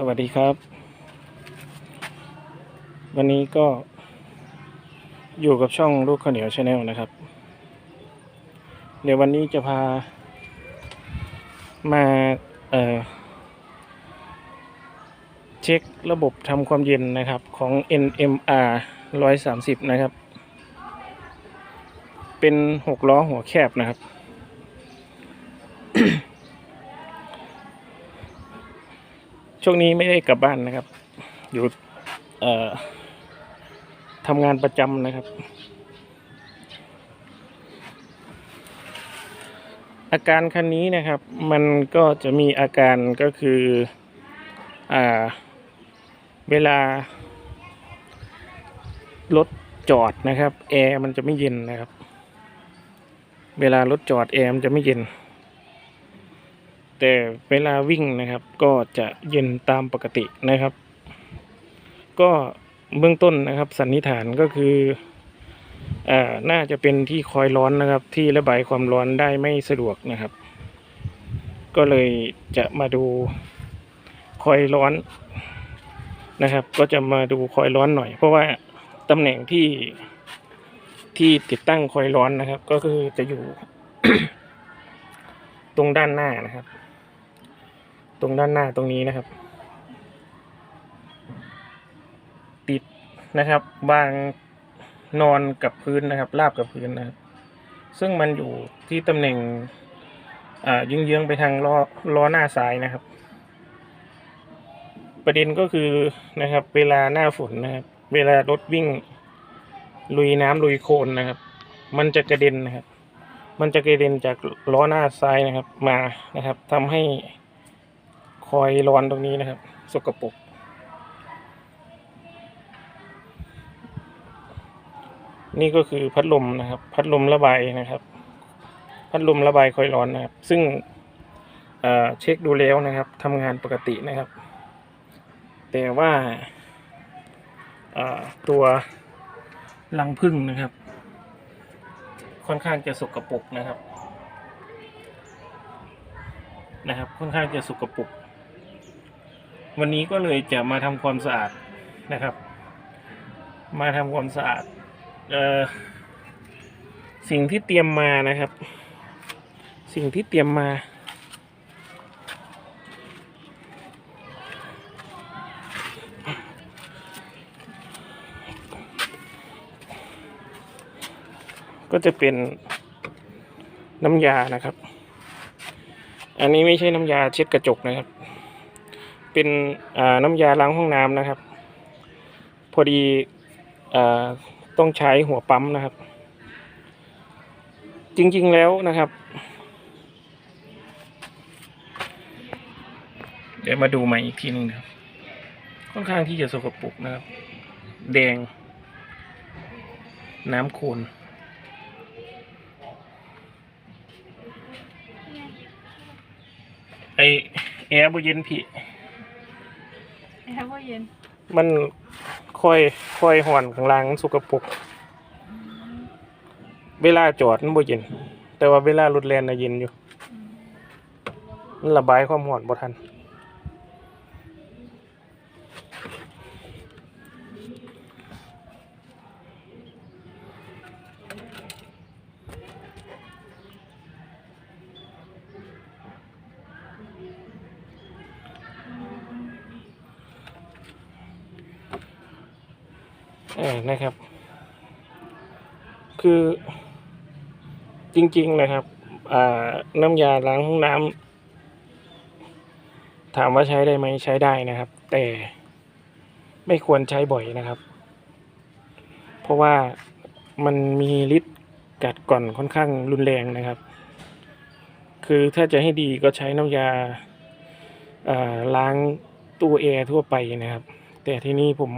สวัสดีครับ วันนี้ก็อยู่กับช่องลูกข้าวเหนียวชาแนลนะครับ เดี๋ยววันนี้จะพามาเเช็คระบบทำความเย็นนะครับของ NMR 130 นะครับ เป็นหกล้อหัวแคบนะครับ ช่วงนี้ไม่ได้กลับบ้านนะครับ อยู่เอ่อทำงานประจำนะครับ อาการคันนี้นะครับ มันก็จะมีอาการก็คืออ่าเวลารถจอดนะครับแอร์มันจะไม่เย็นนะครับ เวลารถจอดแอร์มันจะไม่เย็น แต่เวลาวิ่งนะครับ ก็จะเย็นตามปกตินะครับ ก็เบื้องต้นนะครับ สันนิษฐานก็คืออ่าน่าจะเป็นที่คอยร้อนนะครับ ที่ระบายความร้อนได้ไม่สะดวกนะครับ ก็เลยจะมาดูคอยร้อนนะครับ ก็จะมาดูคอยร้อนหน่อย เพราะว่าตำแหน่งที่ที่ติดตั้งคอยร้อนนะครับ ก็คือจะอยู่ ตรงด้านหน้านะครับ ตรงด้านหน้าตรงนี้นะครับ ติดนะครับวางนอนกับพื้นนะครับ ราบกับพื้นนะครับ ซึ่งมันอยู่ที่ตำแหน่งยืงเยื้องๆไปทางล้อล้อหน้าซ้ายนะครับ ประเด็นก็คือนะครับ เวลาหน้าฝนนะครับ เวลารถวิ่ง ลุยน้ำลุยโคลนนะครับ มันจะกระเด็นนะครับ มันจะกระเด็นจากล้อหน้าซ้ายนะครับ มานะครับทำให้ คอยร้อนตรงนี้นะครับ สกปรกนี่ก็คือพัดลมนะครับ พัดลมระบายนะครับ พัดลมระบายคอยร้อนนะครับ ซึ่งเเช็คดูแล้วนะครับทำงานปกตินะครับ แต่ว่าตัวรังผึ้งนะครับ ค่อนข้างจะสกปรกนะครับนะครับ ค่อนข้างจะสกปรก วันนี้ก็เลยจะมาทำความสะอาดนะครับ มาทำความสะอาดเอ่อสิ่งที่เตรียมมานะครับ สิ่งที่เตรียมมา ก็จะเป็นน้ำยานะครับ อันนี้ไม่ใช่น้ำยาเช็ดกระจกนะครับ เป็นน้ำยาล้างห้องน้ำนะครับ พอดีต้องใช้หัวปั๊มนะครับ จริงๆแล้วนะครับ เดี๋ยวมาดูใหม่อีกทีหนึงครับค่อนข้างที่จะสกปรกนะครับ แดง น้ำโคลนไอแอร์บเย็นพี่ แอร์ก็เย็นมันค่อยค่อยห่อนข้างล่างมันสกปรกเวลาจอดมันบ่เย็น แต่ว่าเวลารถแล่นน่ะเย็นอยู่มันระบายความร้อนบ่ทัน เออนะครับ คือจริง ๆ นะครับอ่าน้ำยาล้างห้องน้ำถามว่าใช้ได้ไหมใช้ได้นะครับ แต่ไม่ควรใช้บ่อยนะครับ เพราะว่ามันมีฤทธิ์กัดก่อนค่อนข้างรุนแรงนะครับ คือถ้าจะให้ดีก็ใช้น้ำยาอ่าล้างตู้แอร์ทั่วไปนะครับ แต่ที่นี่ผม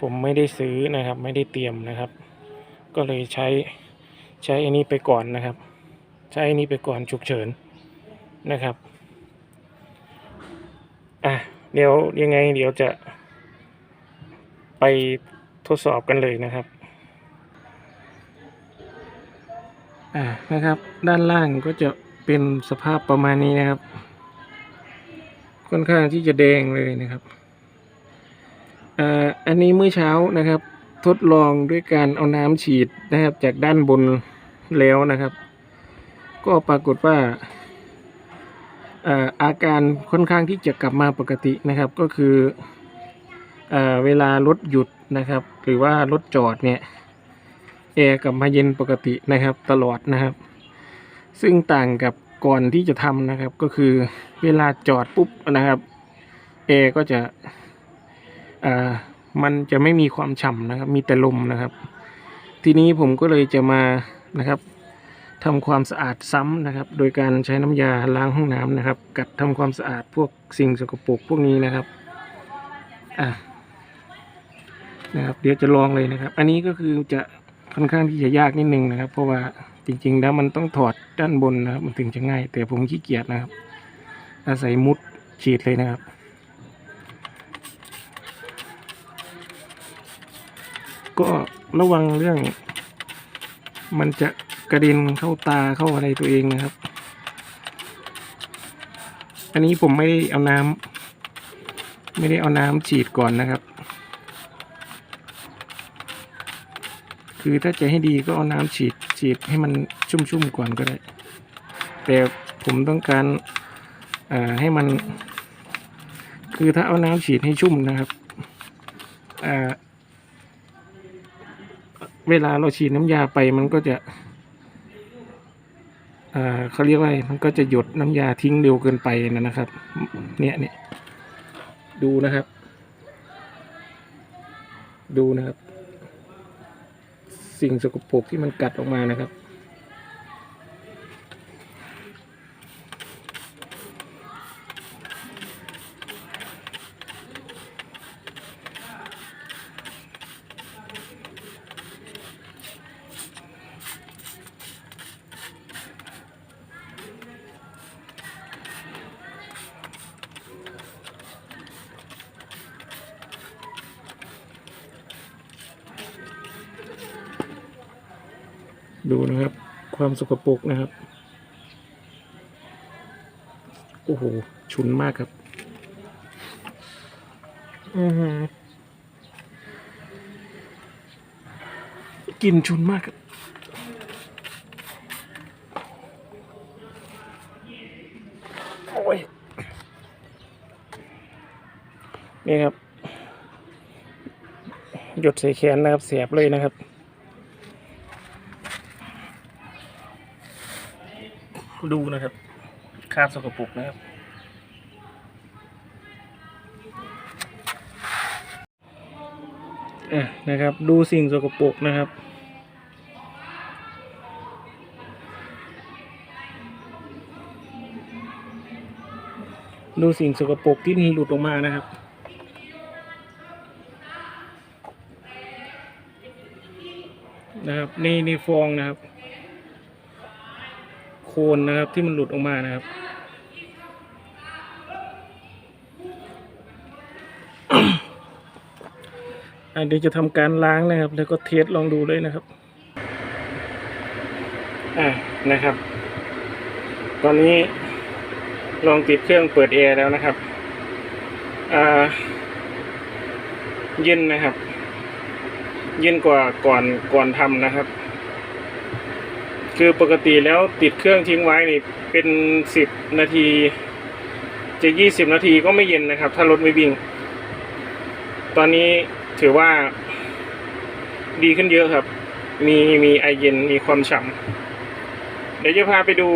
ผมไม่ได้ซื้อนะครับ ไม่ได้เตรียมนะครับ ก็เลยใช้ใช้อันนี้ไปก่อนนะครับ ใช้อันนี้ไปก่อนฉุกเฉินนะครับอะเดี๋ยวยังไงเดี๋ยวจะไปทดสอบกันเลยนะครับอ่านะครับ ด้านล่างก็จะเป็นสภาพประมาณนี้นะครับ ค่อนข้างที่จะแดงเลยนะครับ อันนี้เมื่อเช้านะครับ ทดลองด้วยการเอาน้ำฉีดนะครับ จากด้านบนแล้วนะครับ ก็ปรากฏว่าอาการค่อนข้างที่จะกลับมาปกตินะครับ ก็คืออเวลารถหยุดนะครับ หรือว่ารถจอดเนี่ยแอร์กลับมาเย็นปกตินะครับ ตลอดนะครับ ซึ่งต่างกับก่อนที่จะทำนะครับ ก็คือเวลาจอดปุ๊บนะครับแอร์ก็จะ มันจะไม่มีความฉ่ำนะครับ มีแต่ลมนะครับ ทีนี้ผมก็เลยจะมานะครับทำความสะอาดซ้ำนะครับ โดยการใช้น้ำยาล้างห้องน้ำนะครับ กัดทำความสะอาดพวกสิ่งสกปรกพวกนี้นะครับอะนะครับเดี๋ยวจะลองเลยนะครับ อันนี้ก็คือจะค่อนข้างที่จะยากนิดนึงนะครับ เพราะว่าจริงๆแล้วมันต้องถอดด้านบนนะครับ มันถึงจะง่าย แต่ผมขี้เกียจนะครับ อาศัยมุดฉีดเลยนะครับ ก็ระวังเรื่อง มันจะกระเด็นเข้าตาเข้าอะไรตัวเองนะครับ อันนี้ผมไม่ได้เอาน้ำไม่ได้เอาน้ำฉีดก่อนนะครับ คือถ้าจะให้ดีก็เอาน้ำฉีดฉีดให้มันชุ่มๆก่อนก็ได้ แต่ผมต้องการอ่าให้มัน คือถ้าเอาน้ำฉีดให้ชุ่มนะครับอ่า เวลาเราฉีดน้ำยาไปมันก็จะอ่าเขาเรียกว่ามันก็จะหยดน้ำยาทิ้งเร็วเกินไปนะนะครับ เนี่ยเนี่ยดูนะครับ ดูนะครับ สิ่งสกปรกที่มันกัดออกมานะครับ ดูนะครับ ความสกปรกนะครับ โอ้โหฉุนมากครับ อือหือกลิ่นฉุนมากครับโอ้ยนี่ครับ หยดใส่แขนนะครับ เสียบเลยนะครับ ดูนะครับคราบสกปรกนะครับ อะนะครับ ดูสิ่งสกปรกนะครับดูสิ่งสกปรกที่หลุดออกมานะครับ นะครับ นี่นี่ฟองนะครับ โคนนะครับที่มันหลุดออกมานะครับอะเดี๋ยวจะทำการล้างนะครับ แล้วก็เทสลองดูเลยนะครับ อะนะครับ ตอนนี้ลองติดเครื่องเปิดแอร์แล้วนะครับอ่าเย็นนะครับ เย็นกว่าก่อนก่อนทำนะครับ คือปกติแล้วติดเครื่องทิ้งไว้นี่เป็นสิบนาที จะยี่สิบนาทีก็ไม่เย็นนะครับ ถ้ารถไม่วิ่ง ตอนนี้ถือว่า ดีขึ้นเยอะครับ มีมีไอเย็นมีความฉ่ำเดี๋ยวจะพาไปดู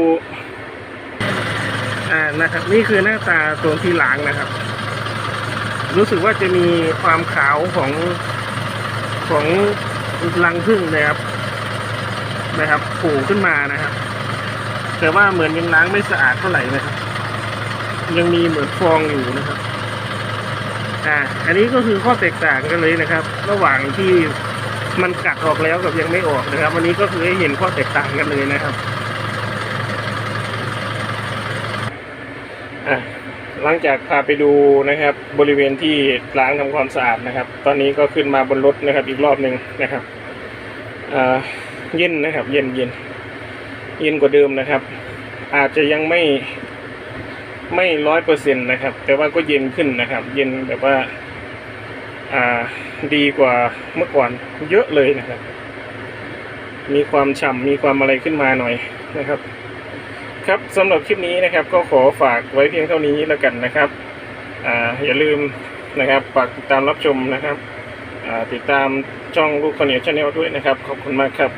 อ่านะครับนี่คือหน้าตาตัวที่ล้างนะครับ รู้สึกว่าจะมีความขาวของของรังผึ้งนะครับ นะครับโผล่ขึ้นมานะครับ แต่ว่าเหมือนยังล้างไม่สะอาดเท่าไหร่นะครับ ยังมีเหมือนฟองอยู่นะครับ อ่า อันนี้ก็คือข้อแตกต่างกันเลยนะครับ ระหว่างที่มันกัดออกแล้วกับยังไม่ออกนะครับวันนี้ก็คือให้เห็นข้อแตกต่างกันเลยนะครับอะหลังจากพาไปดูนะครับ บริเวณที่ล้างทำความสะอาดนะครับ ตอนนี้ก็ขึ้นมาบนรถนะครับ อีกรอบหนึ่งนะครับอ่า เย็นนะครับ เย็นเย็นเย็นกว่าเดิมนะครับ อาจจะยังไม่ไม่ร้อยเปอร์เซ็นต์นะครับ แต่ว่าก็เย็นขึ้นนะครับ เย็นแบบว่า อ่าดีกว่าเมื่อก่อนเยอะเลยนะครับ มีความฉ่ำมีความอะไรขึ้นมาหน่อยนะครับ ครับสำหรับคลิปนี้นะครับ ก็ขอฝากไว้เพียงเท่านี้แล้วกันนะครับอ่าอย่าลืมนะครับฝากติดตามรับชมนะครับอ่าติดตามช่องลูกข้าวเหนียวชาแนลด้วยนะครับ ขอบคุณมากครับ